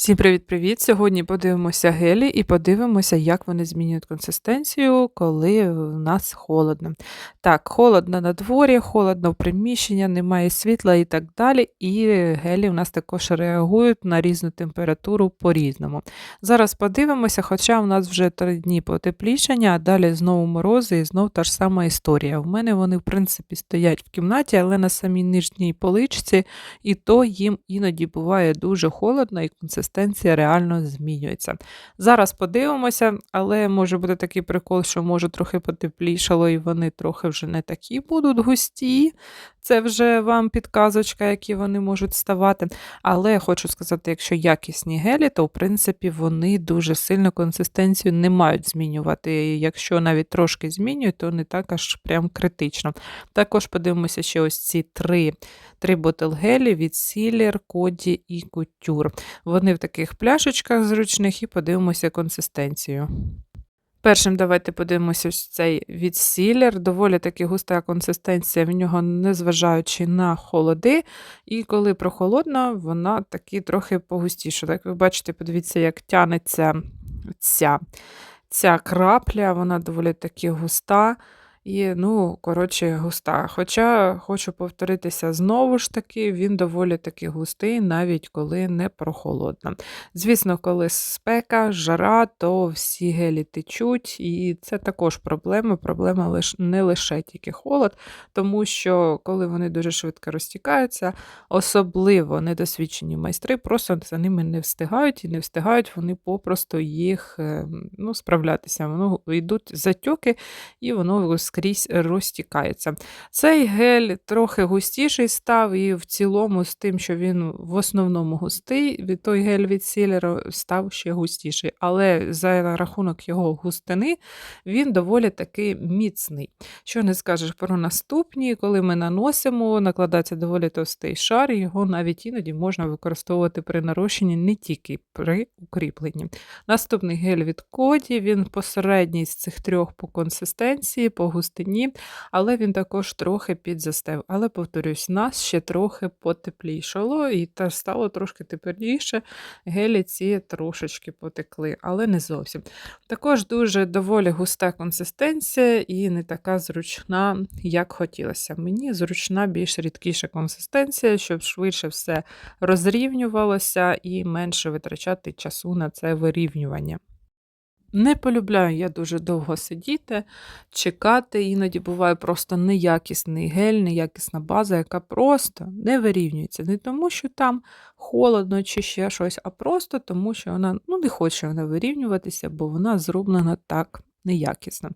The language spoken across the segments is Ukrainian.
Всім привіт-привіт! Сьогодні подивимося гелі і подивимося, як вони змінюють консистенцію, коли в нас холодно. Так, холодно на дворі, холодно в приміщенні, немає світла і так далі. І гелі у нас також реагують на різну температуру по-різному. Зараз подивимося, хоча у нас вже три дні потеплішання, а далі знову морози і знову та ж сама історія. У мене вони, в принципі, стоять в кімнаті, але на самій нижній поличці, і то їм іноді буває дуже холодно і консистенція консистенція реально змінюється. Зараз подивимося, але може бути такий прикол, що може трохи потеплішало, і вони трохи вже не такі будуть густі. Це вже вам підказочка, які вони можуть ставати. Але хочу сказати, якщо якісні гелі, то в принципі вони дуже сильно консистенцію не мають змінювати. Якщо навіть трошки змінюють, то не так аж прям критично. Також подивимося ще ось ці три три ботл-гелі від Sealer, Коді і Couture. Вони в таких пляшечках зручних і подивимося консистенцію. Першим давайте подивимося ось цей відсілер. Доволі таки густа консистенція в нього, незважаючи на холоди. І коли прохолодна, вона таки трохи погустіша. Так ви бачите, подивіться, як тянеться ця, ця крапля, вона доволі таки густа. І, ну, коротше, густа. Хоча хочу повторитися знову ж таки, він доволі таки густий, навіть коли не прохолодно. Звісно, коли спека, жара, то всі гелі течуть, і це також проблема. Проблема не лише тільки холод, тому що коли вони дуже швидко розтікаються, особливо недосвідчені майстри просто за ними не встигають і не встигають вони попросту їх ем, ну, справлятися. Воно йдуть затьоки, і воно скрізь розтікається. Цей гель трохи густіший став, і в цілому, з тим, що він в основному густий, той гель від Сілера став ще густіший. Але за рахунок його густини він доволі таки міцний. Що не скажеш про наступні, коли ми наносимо, накладається доволі товстий шар, його навіть іноді можна використовувати при нарощенні не тільки при укріпленні. Наступний гель від Коді, він посередній з цих трьох по консистенції, по густині, але він також трохи підзастив. Але, повторюсь, нас ще трохи потеплішало, і та стало трошки тепліше. Гелі ці трошечки потекли, але не зовсім. Також дуже доволі густа консистенція і не така зручна, як хотілося. Мені зручна більш рідкіша консистенція, щоб швидше все розрівнювалося і менше витрачати часу на це вирівнювання. Не полюбляю я дуже довго сидіти, чекати, іноді буває просто неякісний гель, неякісна база, яка просто не вирівнюється. Не тому, що там холодно чи ще щось, а просто тому, що вона ну, не хоче вона вирівнюватися, бо вона зроблена так неякісно.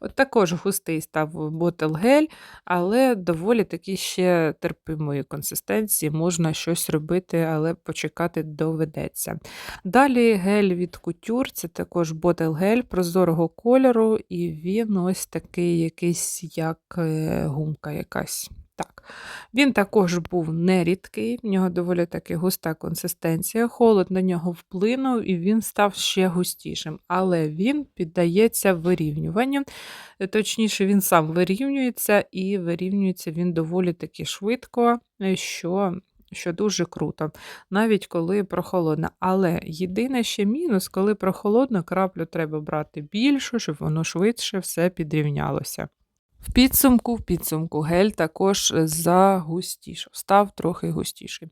От Також густий став ботел-гель, але доволі таки ще терпимої консистенції, можна щось робити, але почекати доведеться. Далі гель від кутюр, це також ботел-гель прозорого кольору, і він ось такий якийсь як е, гумка якась. Так, Він також був нерідкий, в нього доволі таки густа консистенція, холод на нього вплинув і він став ще густішим, але він піддається вирівнюванню. Е, точніше, він сам вирівнюється, і вирівнюється він доволі таки швидко, е, що. Що дуже круто, навіть коли прохолодно. Але єдине ще мінус, коли прохолодно, краплю треба брати більшу, щоб воно швидше все підрівнялося. В підсумку, в підсумку гель також загустішав, став трохи густіший.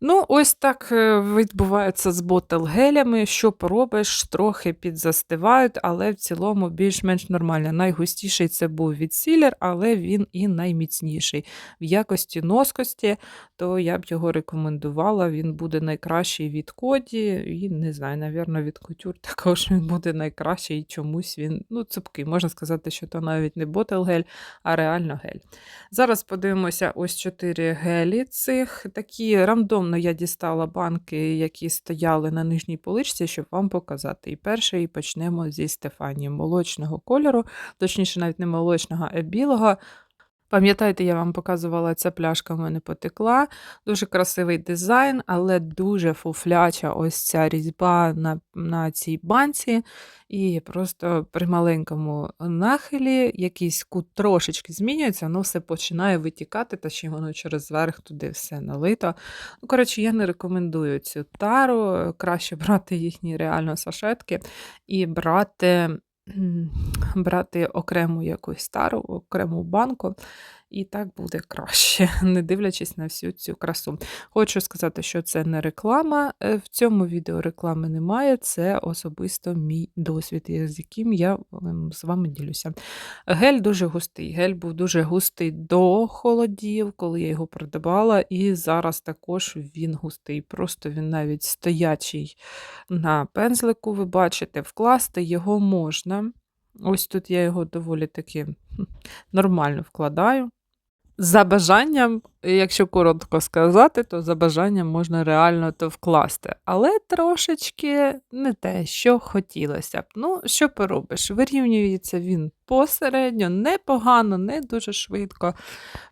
Ну, ось так е, відбувається з ботел-гелями. Що поробиш, трохи підзастивають, але в цілому більш-менш нормально. Найгустіший це був від Сілер, але він і найміцніший. В якості носкості, то я б його рекомендувала. Він буде найкращий від коді, і не знаю, навірно, від кутюр також він буде найкращий чомусь він ну, цупкий. Можна сказати, що то навіть не ботел-гель гель, а реально гель. Зараз подивимося ось чотири гелі цих. Такі рандомно я дістала банки, які стояли на нижній поличці, щоб вам показати. І перше, і почнемо зі Стефанії молочного кольору, точніше, навіть не молочного, а білого. Пам'ятаєте, я вам показувала, ця пляшка в мене потекла. Дуже красивий дизайн, але дуже фуфляча ось ця різьба на на цій банці. І просто при маленькому нахилі якийсь кут трошечки змінюється, воно все починає витікати, та ще воно через верх туди все налито. Ну, Коротше, я не рекомендую цю тару. Краще брати їхні реально сашетки і брати брати окрему якусь стару, окрему банку, і так буде краще, не дивлячись на всю цю красу. Хочу сказати, що це не реклама. Е, в цьому відео реклами немає, це особисто мій досвід, з яким я ем, з вами ділюся. Гель дуже густий. Гель був дуже густий до холодів, коли я його продавала, і зараз також він густий. Просто він навіть стоячий на пензлику, ви бачите, вкласти його можна. Ось тут я його доволі таки нормально вкладаю. За бажанням, якщо коротко сказати, то за бажанням можна реально то вкласти. Але трошечки не те, що хотілося б. Ну, що поробиш? Вирівнюється він посередньо, непогано, не дуже швидко.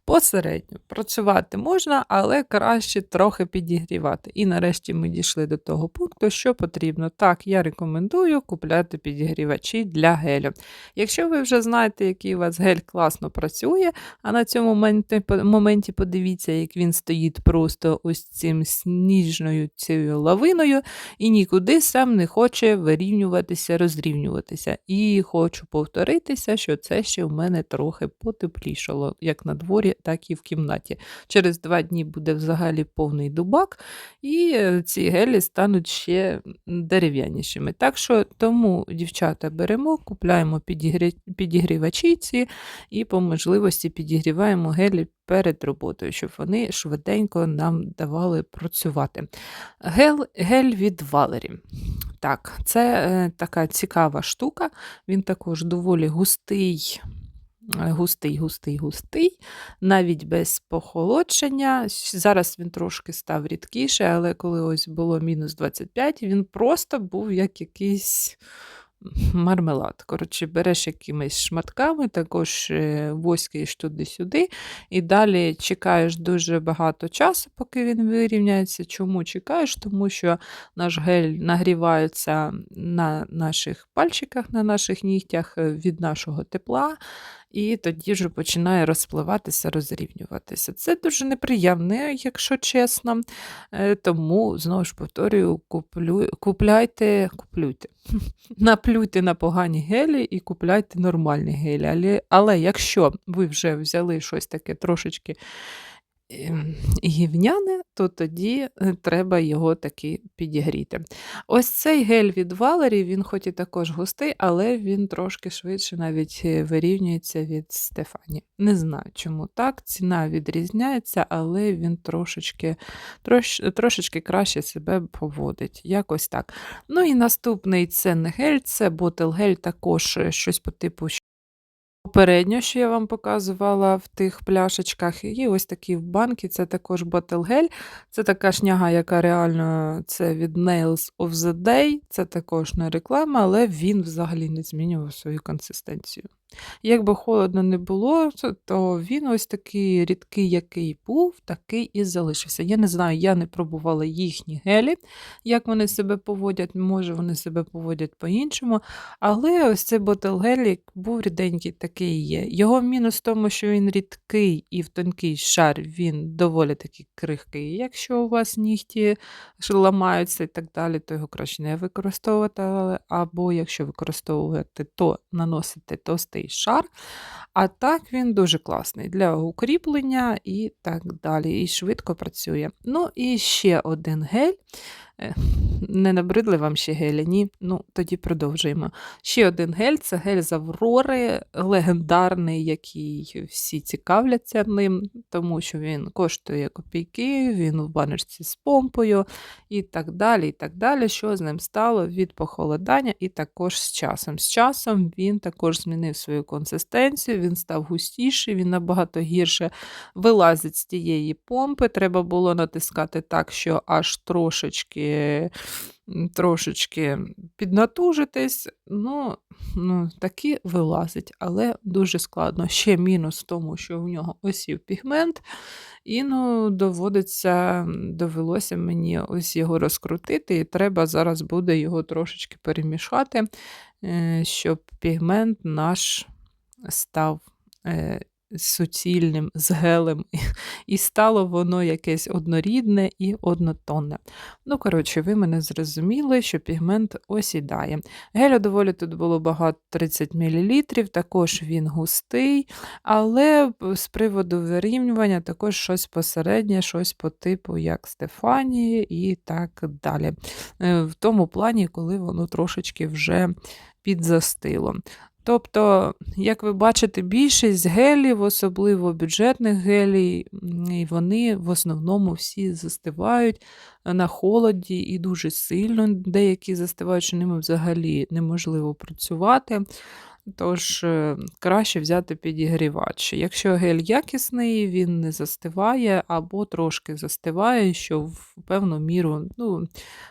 Посередньо працювати можна, але краще трохи підігрівати. І нарешті ми дійшли до того пункту, що потрібно. Так, я рекомендую купляти підігрівачі для гелю. Якщо ви вже знаєте, який у вас гель класно працює, а на цьому моменті подивіться, як він стоїть просто ось цим сніжною цією лавиною, і нікуди сам не хоче вирівнюватися, розрівнюватися. І хочу повторитися, що це ще в мене трохи потеплішало, як на дворі, так і в кімнаті. Через два дні буде взагалі повний дубак, і е, ці гелі стануть ще дерев'янішими. Так що тому, дівчата, беремо, купляємо підігрівачі ці і по можливості підігріваємо гелі перед роботою, щоб вони швиденько нам давали працювати. Гель, гель від Валері. Так, це е, така цікава штука, він також доволі густий. Е, густий, густий, густий, навіть без похолодження. Зараз він трошки став рідкіше, але коли ось було мінус 25, він просто був як якийсь мармелад. Коротше, береш якимись шматками, також е, воськаєш туди-сюди, і далі чекаєш дуже багато часу, поки він вирівняється. Чому чекаєш? Тому що наш гель нагрівається на наших пальчиках, на наших нігтях е, від нашого тепла і тоді вже починає розпливатися, розрівнюватися. Це дуже неприємне, якщо чесно. Е, тому, знову ж повторюю, куплю, купляйте, куплюйте, наплюйте на погані гелі і купляйте нормальні гелі. Але, але якщо ви вже взяли щось таке трошечки. Ем, гівняне, то тоді е, треба його таки підігріти. Ось цей гель від Валері, він хоч і також густий, але він трошки швидше навіть е, вирівнюється від Стефані. Не знаю, чому так. Ціна відрізняється, але він трошечки трош, трошечки краще себе поводить. Якось так. Ну і наступний це не гель, це ботел гель, також е, щось по типу. Попередньо, що я вам показувала в тих пляшечках, і ось такі в банки, це також Гель. Це така шняга, яка реально це від Nails of the Day, це також не реклама, але він взагалі не змінював свою консистенцію. Якби холодно не було, то він ось такий рідкий, який був, такий і залишився. Я не знаю, я не пробувала їхні гелі, як вони себе поводять, може, вони себе поводять по-іншому. Але ось цей ботл-гелік був ріденький, такий є. Його мінус в тому, що він рідкий і в тонкий шар він доволі такий крихкий. Якщо у вас нігті ламаються і так далі, то його краще не використовувати. Або якщо використовувати, то наносити тости товстий шар. А так він дуже класний для укріплення і так далі. І швидко працює. Ну, і ще один гель. Е, не набридли вам ще гелі? Ні? Ну, тоді продовжуємо. Ще один гель це гель з Аврори, легендарний, який всі цікавляться ним, тому що він коштує копійки, він в баночці з помпою і так далі. і так далі. Що з ним стало від похолодання, і також з часом. З часом він також змінив свою консистенцію, він став густіший, він набагато гірше вилазить з тієї помпи. Треба було натискати так, що аж трошечки м, трошечки піднатужитись, ну, ну, таки вилазить, але дуже складно. Ще мінус в тому, що в нього осів пігмент, і ну, доводиться, довелося мені ось його розкрутити, і треба зараз буде його трошечки перемішати, е, щоб пігмент наш став е, суцільним, з гелем, і стало воно якесь однорідне і однотонне. Ну, коротше, ви мене зрозуміли, що пігмент осідає. Гелю доволі тут було багато 30 мл, також він густий, але з приводу вирівнювання також щось посереднє, щось по типу, як Стефанії і так далі. Е, В тому плані, коли воно трошечки вже підзастило. Тобто, як ви бачите, більшість гелів, особливо бюджетних гелій, вони в основному всі застивають на холоді і дуже сильно. Деякі застивають, що ними взагалі неможливо працювати. Тож е, краще взяти підігрівач. Якщо гель якісний, він не застиває або трошки застиває, що в певну міру ну,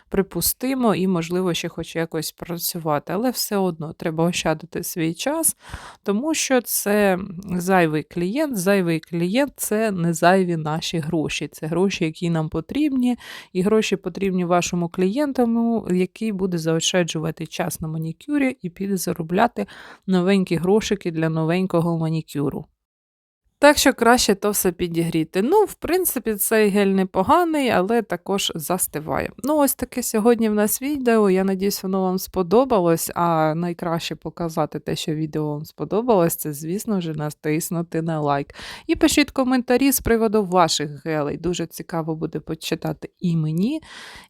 припустимо і, можливо, ще хоч якось працювати. Але все одно треба ощадити свій час, тому що це зайвий клієнт. Зайвий клієнт це не зайві наші гроші. Це гроші, які нам потрібні, і гроші потрібні вашому клієнту, який буде заощаджувати час на манікюрі і піде заробляти новенькі грошики для новенького манікюру. Так що краще то все підігріти. Ну, в принципі, цей гель непоганий, але також застиває. Ну, ось таке сьогодні в нас відео. Я надіюсь, воно вам сподобалось. А найкраще показати те, що відео вам сподобалось, це, звісно ж, натиснути на лайк. І пишіть коментарі з приводу ваших гелей. Дуже цікаво буде почитати і мені,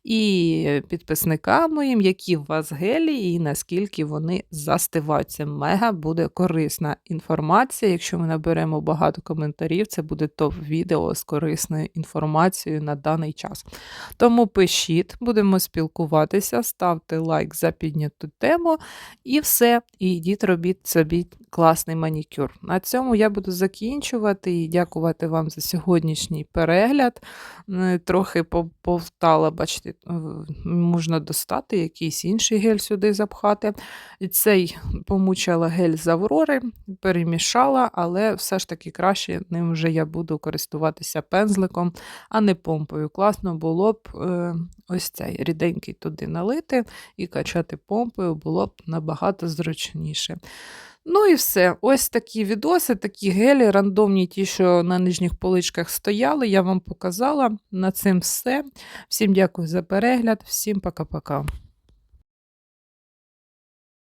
і підписникам моїм, які у вас гелі, і наскільки вони застивають. Це мега буде корисна інформація. Якщо ми наберемо багато коментарів, це буде топ-відео з корисною інформацією на даний час. Тому пишіть, будемо спілкуватися, ставте лайк за підняту тему, і все. І йдіть робіть собі класний манікюр. На цьому я буду закінчувати і дякувати вам за сьогоднішній перегляд. Трохи повтала, бачите, можна достати якийсь інший гель сюди запхати. Цей помучила гель з Аврори, перемішала, але все ж таки краще ним вже я буду користуватися пензликом, а не помпою. Класно було б е, ось цей ріденький туди налити і качати помпою було б набагато зручніше. Ну і все. Ось такі відоси, такі гелі, рандомні, ті, що на нижніх поличках стояли, я вам показала. На цим все. Всім дякую за перегляд, всім пока-пока.